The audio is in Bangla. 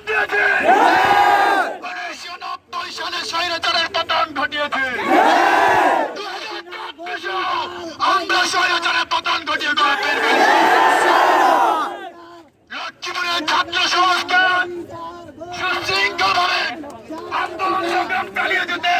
জীবন দিয়েছেন উনিশশো নব্বই সালে স্বৈরাচারের পতন ঘটিয়েছে। আমরা স্বৈরাচারের পতন ঘটিয়ে গড়ে ছাত্র সমাজকে সুশৃঙ্খল ভাবে আন্দোলন সংগ্রাম চালিয়ে যেতে